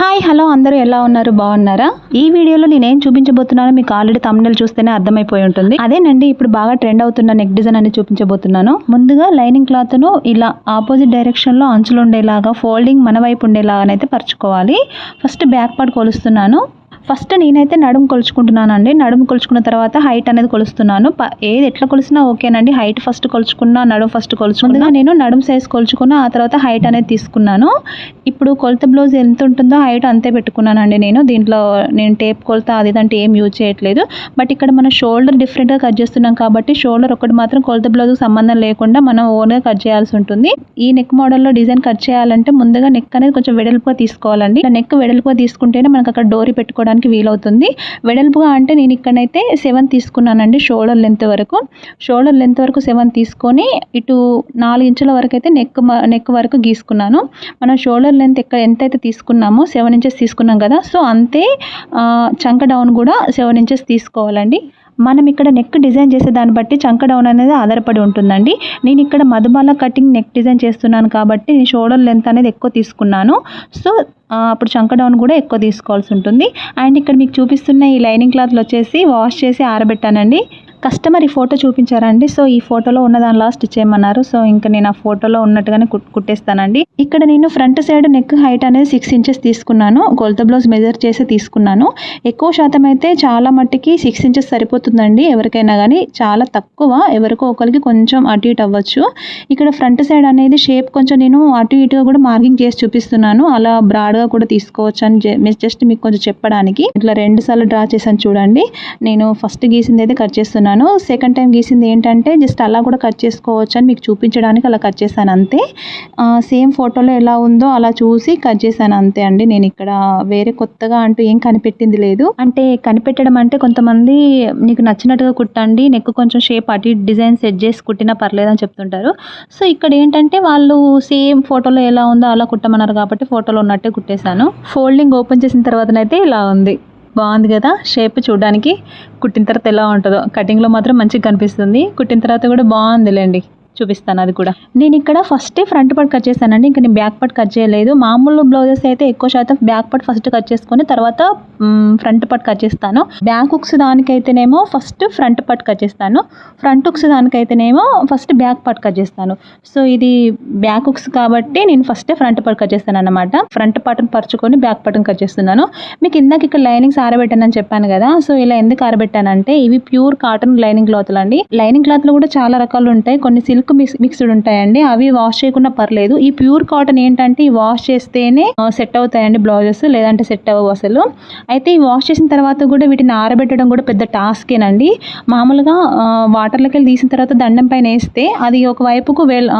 Hi hello అందరూ ఎలా ఉన్నారు? బాగున్నారా? ఈ వీడియోలో నేనేం చూపించబోతున్నానో మీకు ఆల్రెడీ తమిళ చూస్తేనే అర్థమైపోయి ఉంటుంది. అదేనండి ఇప్పుడు బాగా ట్రెండ్ అవుతున్న నెక్ డిజైన్ అని చూపించబోతున్నాను. ముందుగా లైనింగ్ క్లాత్ను ఇలా ఆపోజిట్ డైరెక్షన్లో అంచులు ఉండేలాగా ఫోల్డింగ్ మన వైపు ఉండేలాగానైతే పరుచుకోవాలి. ఫస్ట్ బ్యాక్ పార్ట్ కొలుస్తున్నాను. ఫస్ట్ నేనైతే నడుము కొలుచుకుంటున్నానండి. నడుము కొలుచుకున్న తర్వాత హైట్ అనేది కొలుస్తున్నాను. ఏది ఎట్లా కొలిసినా ఓకేనండి. హైట్ ఫస్ట్ కొలుచుకున్నా నడుము ఫస్ట్ కొలుచుకున్నా. నేను నడుము సైజ్ కొలుచుకున్నా ఆ తర్వాత హైట్ అనేది తీసుకున్నాను. ఇప్పుడు కొలత బ్లౌజ్ ఎంత ఉంటుందో హైట్ అంతే పెట్టుకున్నానండి నేను. దీంట్లో నేను టేప్ కొలత అది ఇదంటే ఏం యూజ్ చేయట్లేదు. బట్ ఇక్కడ మనం షోల్డర్ డిఫరెంట్గా కట్ చేస్తున్నాం కాబట్టి షోల్డర్ ఒకటి మాత్రం కొలత బ్లౌజ్కి సంబంధం లేకుండా మనం ఓన్గా కట్ చేయాల్సి ఉంటుంది. ఈ నెక్ మోడల్లో డిజైన్ కట్ చేయాలంటే ముందుగా నెక్ అనేది కొంచెం వెడల్పుగా తీసుకోవాలండి. నెక్ వెడల్పుగా తీసుకుంటేనే మనకు అక్కడ డోరీ పెట్టుకోవడానికి వీలవుతుంది. వెడల్పుగా అంటే నేను ఇక్కడైతే సెవెన్ తీసుకున్నానండి షోల్డర్ లెంత్ వరకు. షోల్డర్ లెంత్ వరకు సెవెన్ తీసుకొని ఇటు నాలుగు ఇంచుల వరకు అయితే నెక్ నెక్ వరకు గీసుకున్నాను. మనం షోల్డర్ లెంత్ ఎక్కడ ఎంత అయితే తీసుకున్నామో సెవెన్ ఇంచెస్ తీసుకున్నాం కదా. సో అంతే చంక డౌన్ కూడా సెవెన్ ఇంచెస్ తీసుకోవాలండి. మనం ఇక్కడ నెక్ డిజైన్ చేసే దాన్ని బట్టి చంక డౌన్ అనేది ఆధారపడి ఉంటుందండి. నేను ఇక్కడ మధుబాల కటింగ్ నెక్ డిజైన్ చేస్తున్నాను కాబట్టి నేను షోల్డర్ లెంత్ అనేది ఎక్కువ తీసుకున్నాను. సో అప్పుడు చంక డౌన్ కూడా ఎక్కువ తీసుకోవాల్సి ఉంటుంది. అండ్ ఇక్కడ మీకు చూపిస్తున్న ఈ లైనింగ్ క్లాత్లు వచ్చేసి వాష్ చేసి ఆరబెట్టానండి. కస్టమర్ ఈ ఫోటో చూపించారండి సో ఈ ఫోటోలో ఉన్న దాని లాస్ట్ ఇచ్చేయమన్నారు సో ఇంకా నేను ఆ ఫోటోలో ఉన్నట్టుగానే కుట్టేస్తానండి. ఇక్కడ నేను ఫ్రంట్ సైడ్ నెక్ హైట్ అనేది సిక్స్ ఇంచెస్ తీసుకున్నాను. కొలత బ్లౌజ్ మెజర్ చేసి తీసుకున్నాను. ఎక్కువ శాతం అయితే చాలా మట్టికి సిక్స్ ఇంచెస్ సరిపోతుందండి ఎవరికైనా కానీ చాలా తక్కువ. ఎవరికో ఒకరికి కొంచెం అటు ఇటు అవ్వచ్చు. ఇక్కడ ఫ్రంట్ సైడ్ అనేది షేప్ కొంచెం నేను అటు ఇటుగా కూడా మార్కింగ్ చేసి చూపిస్తున్నాను. అలా బ్రాడ్గా కూడా తీసుకోవచ్చు అని జస్ట్ మీకు కొంచెం చెప్పడానికి. ఇట్లా రెండు సార్లు డ్రా చేశాను చూడండి. నేను ఫస్ట్ గీసింది అయితే కట్ చేస్తున్నాను. సెకండ్ టైం గీసింది ఏంటంటే జస్ట్ అలా కూడా కట్ చేసుకోవచ్చు అని మీకు చూపించడానికి అలా కట్ చేశాను అంతే. సేమ్ ఫోటోలో ఎలా ఉందో అలా చూసి కట్ చేశాను అంతే అండి. నేను ఇక్కడ వేరే కొత్తగా అంటూ ఏం కనిపెట్టింది లేదు. అంటే కనిపెట్టడం అంటే కొంతమంది నీకు నచ్చినట్టుగా కుట్టండి నెక్ కొంచెం షేప్ అటు డిజైన్ సెట్ చేసి కుట్టినా పర్లేదని చెప్తుంటారు. సో ఇక్కడ ఏంటంటే వాళ్ళు సేమ్ ఫోటోలో ఎలా ఉందో అలా కుట్టమన్నారు కాబట్టి ఫోటోలో ఉన్నట్టే కుట్టేశాను. ఫోల్డింగ్ ఓపెన్ చేసిన తర్వాతనైతే ఇలా ఉంది. బాగుంది కదా? షేప్ చూడడానికి కుట్టిన తర్వాత ఎలా ఉంటుందో. కటింగ్లో మాత్రం మంచిగా కనిపిస్తుంది. కుట్టిన తర్వాత కూడా బాగుందిలేండి. చూపిస్తాను అది కూడా. నేను ఇక్కడ ఫస్టే ఫ్రంట్ పార్ట్ కట్ చేశానండి. ఇంకా నేను బ్యాక్ పార్ట్ కట్ చేయలేదు. మామూలు బ్లౌజెస్ అయితే ఎక్కువ శాతం బ్యాక్ పార్ట్ ఫస్ట్ కట్ చేసుకుని తర్వాత ఫ్రంట్ పార్ట్ కట్ చేస్తాను. బ్యాక్ హుక్స్ దానికైతేనేమో ఫస్ట్ ఫ్రంట్ పార్ట్ కట్ చేస్తాను. ఫ్రంట్ హుక్స్ దానికైతేనేమో ఫస్ట్ బ్యాక్ పార్ట్ కట్ చేస్తాను. సో ఇది బ్యాక్ హుక్స్ కాబట్టి నేను ఫస్టే ఫ్రంట్ పార్ట్ కట్ చేస్తాను అనమాట ఫ్రంట్ పార్ట్ని పరుచుకొని బ్యాక్ పార్ట్ని కట్ చేస్తున్నాను. మీకు ఇందాక ఇక్కడ లైనింగ్స్ ఆరబెట్టానని చెప్పాను కదా. సో ఇలా ఎందుకు ఆరబెట్టానంటే ఇవి ప్యూర్ కాటన్ లైనింగ్ క్లాత్లు అండి. లైనింగ్ క్లాత్లు కూడా చాలా రకాలు ఉంటాయి. కొన్ని సిల్క్ మిక్స్ మిక్స్డ్ ఉంటాయండి. అవి వాష్ చేయకుండా పర్లేదు. ఈ ప్యూర్ కాటన్ ఏంటంటే ఈ వాష్ చేస్తేనే సెట్ అవుతాయండి బ్లౌజెస్ లేదంటే సెట్ అవ్వవు అసలు. అయితే ఈ వాష్ చేసిన తర్వాత కూడా వీటిని ఆరబెట్టడం కూడా పెద్ద టాస్కేనండి. మామూలుగా వాటర్లోకి వెళ్ళి తీసిన తర్వాత దండం పైన వేస్తే అది ఒక వైపుకు వెల్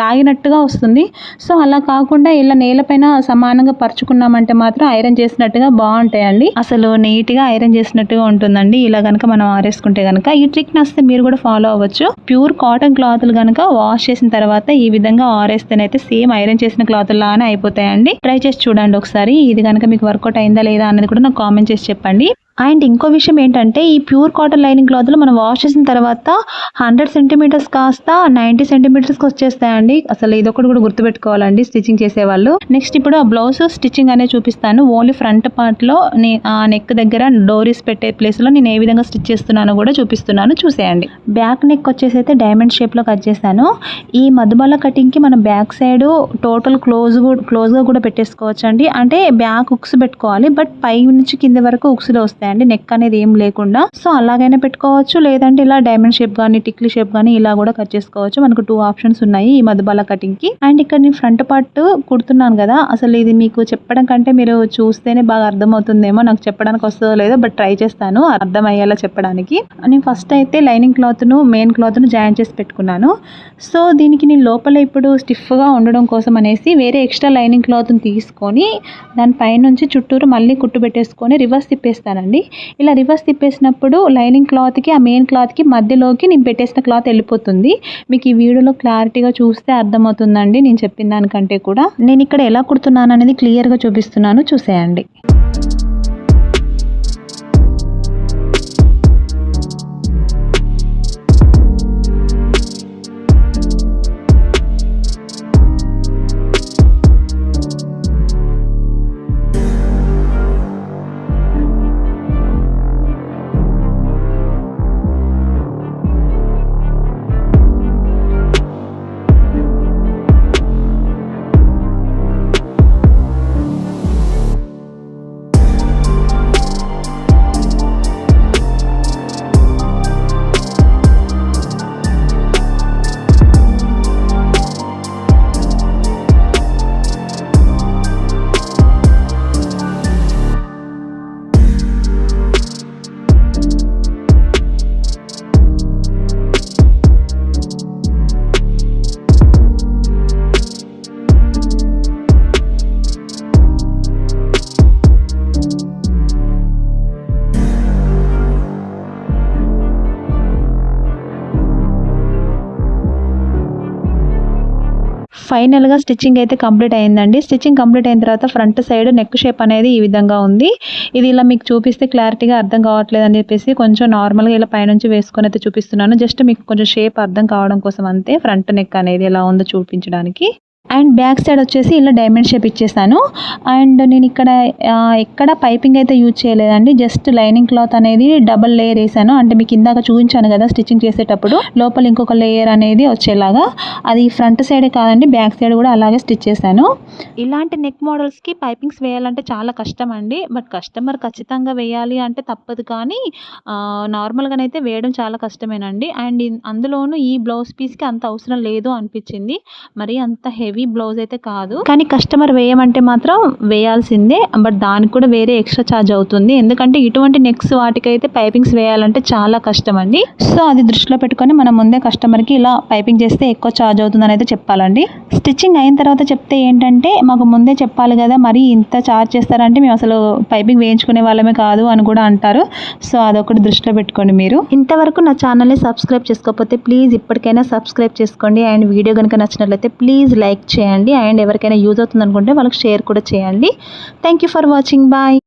లాగినట్టుగా వస్తుంది. సో అలా కాకుండా ఇలా నేలపైన సమానంగా పరుచుకున్నామంటే మాత్రం ఐరన్ చేసినట్టుగా బాగుంటాయండి. అసలు నీట్గా ఐరన్ చేసినట్టుగా ఉంటుందండి. ఇలా కనుక మనం ఆరేసుకుంటే కనుక ఈ ట్రిక్ నస్తే మీరు కూడా ఫాలో అవ్వచ్చు. ప్యూర్ కాటన్ క్లాత్ క్లాతులు కనుక వాష్ చేసిన తర్వాత ఈ విధంగా ఆరేస్తేనైతే సేమ్ ఐరన్ చేసిన క్లాత్ లానే అయిపోతాయండి. ట్రై చేసి చూడండి ఒకసారి. ఇది కనుక మీకు వర్కౌట్ అయిందా లేదా అనేది కూడా నాకు కామెంట్ చేసి చెప్పండి. అండ్ ఇంకో విషయం ఏంటంటే ఈ ప్యూర్ కాటన్ లైనింగ్ క్లాత్లు మనం వాష్ చేసిన తర్వాత హండ్రెడ్ సెంటీమీటర్స్ కాస్త నైంటీ సెంటీమీటర్స్కి వచ్చేస్తాయండి. అసలు ఇదొకటి ఒకటి కూడా గుర్తుపెట్టుకోవాలండి స్టిచ్చింగ్ చేసేవాళ్ళు. నెక్స్ట్ ఇప్పుడు ఆ బ్లౌజ్ స్టిచ్చింగ్ అనేది చూపిస్తాను. ఓన్లీ ఫ్రంట్ పార్ట్లో నే ఆ నెక్ దగ్గర డోరీస్ పెట్టే ప్లేస్లో నేను ఏ విధంగా స్టిచ్ చేస్తున్నానో కూడా చూపిస్తున్నాను. చూసేయండి. బ్యాక్ నెక్ వచ్చేసి అయితే డైమండ్ షేప్లో కట్ చేశాను. ఈ మధుబాల కటింగ్కి మనం బ్యాక్ సైడ్ టోటల్ క్లోజ్ క్లోజ్గా కూడా పెట్టేసుకోవచ్చు అండి అంటే బ్యాక్ ఉక్స్ పెట్టుకోవాలి. బట్ పై నుంచి కింద వరకు ఉక్స్లో వస్తాయండి నెక్ అనేది ఏం లేకుండా. సో అలాగైనా పెట్టుకోవచ్చు. లేదంటే ఇలా డైమండ్ షేప్ కానీ టిక్లీ షేప్ కానీ ఇలా కూడా కట్ చేసుకోవచ్చు. మనకు టూ ఆప్షన్స్ ఉన్నాయి ఈ మధుబాల కటింగ్కి. అండ్ ఇక్కడ నేను ఫ్రంట్ పార్ట్ కుడుతున్నాను కదా. అసలు ఇది మీకు చెప్పడం కంటే మీరు చూస్తేనే బాగా అర్థమవుతుందేమో. నాకు చెప్పడానికి వస్తుందో లేదో బట్ ట్రై చేస్తాను. అర్థమయ్యేలా చెప్పడానికి. నేను ఫస్ట్ అయితే లైనింగ్ క్లాత్ను మెయిన్ క్లాత్ను జాయిన్ చేసి పెట్టుకున్నాను. సో దీనికి నేను లోపల ఇప్పుడు స్టిఫ్గా ఉండడం కోసం అనేసి వేరే ఎక్స్ట్రా లైనింగ్ క్లాత్ని తీసుకొని దాని పైనుంచి చుట్టూరు మళ్ళీ కుట్టు పెట్టేసుకొని రివర్స్ తిప్పేస్తానండి. ఇలా రివర్స్ తిప్పేసినప్పుడు లైనింగ్ క్లాత్కి ఆ మెయిన్ క్లాత్కి మధ్యలోకి నేను పెట్టేసిన క్లాత్ వెళ్ళిపోతుంది. మీకు ఈ వీడియోలో క్లారిటీగా చూస్తే అర్థమవుతుందండి నేను చెప్పిన దానికంటే కూడా. నేను ఇక్కడ ఎలా కుడుతున్నాను అనేది క్లియర్గా చూపిస్తున్నాను. చూసేయండి. ఫైనల్గా స్టిచ్చింగ్ అయితే కంప్లీట్ అయిందండి. స్టిచ్చింగ్ కంప్లీట్ అయిన తర్వాత ఫ్రంట్ సైడ్ నెక్ షేప్ అనేది ఈ విధంగా ఉంది. ఇది ఇలా మీకు చూపిస్తే క్లారిటీగా అర్థం కావట్లేదు అని చెప్పేసి కొంచెం నార్మల్గా ఇలా పైనుంచి వేసుకొని అయితే చూపిస్తున్నాను. జస్ట్ మీకు కొంచెం షేప్ అర్థం కావడం కోసం అంతే. ఫ్రంట్ నెక్ అనేది ఎలా ఉందో చూపించడానికి. అండ్ బ్యాక్ సైడ్ వచ్చేసి ఇలా డైమండ్ షేప్ ఇచ్చేసాను. అండ్ నేను ఇక్కడ ఎక్కడ పైపింగ్ అయితే యూజ్ చేయలేదండి. జస్ట్ లైనింగ్ క్లాత్ అనేది డబల్ లేయర్ వేసాను. అంటే మీకు ఇందాక చూపించాను కదా స్టిచ్చింగ్ చేసేటప్పుడు. లోపల ఇంకొక లేయర్ అనేది వచ్చేలాగా. అది ఫ్రంట్ సైడే కాదండి బ్యాక్ సైడ్ కూడా అలాగే స్టిచ్ చేశాను. ఇలాంటి నెక్ మోడల్స్కి పైపింగ్స్ వేయాలంటే చాలా కష్టం అండి. బట్ కస్టమర్ ఖచ్చితంగా వేయాలి అంటే తప్పదు కానీ నార్మల్గానైతే వేయడం చాలా కష్టమేనండి. అండ్ అందులోనూ ఈ బ్లౌజ్ పీస్కి అంత అవసరం లేదు అనిపించింది. మరి అంత హెవీ బ్లౌజ్ అయితే కాదు. కానీ కస్టమర్ వేయమంటే మాత్రం వేయాల్సిందే బట్ దానికి కూడా వేరే ఎక్స్ట్రా ఛార్జ్ అవుతుంది. ఎందుకంటే ఇటువంటి నెక్స్ వాటికైతే పైపింగ్స్ వేయాలంటే చాలా కష్టం అండి సో అది దృష్టిలో పెట్టుకొని మనం ముందే కస్టమర్కి ఇలా పైపింగ్ చేస్తే ఎక్కువ ఛార్జ్ అవుతుందని అయితే చెప్పాలండి. స్టిచ్చింగ్ అయిన తర్వాత చెప్తే ఏంటంటే మాకు ముందే చెప్పాలి కదా మరి ఇంత ఛార్జ్ చేస్తారంటే మేము అసలు పైపింగ్ వేయించుకునే వాళ్ళమే కాదు అని కూడా అంటారు. సో అదొకటి దృష్టిలో పెట్టుకోండి మీరు. ఇంతవరకు నా ఛానల్ని సబ్స్క్రైబ్ చేసుకోకపోతే ప్లీజ్ ఇప్పటికైనా సబ్స్క్రైబ్ చేసుకోండి. అండ్ వీడియో కనుక నచ్చినట్లయితే ప్లీజ్ లైక్ చేయండి. అండ్ ఎవరికైనా యూజ్ అవుతుంది అనుకుంటే వాళ్ళకి షేర్ కూడా చేయండి. Thank you for watching bye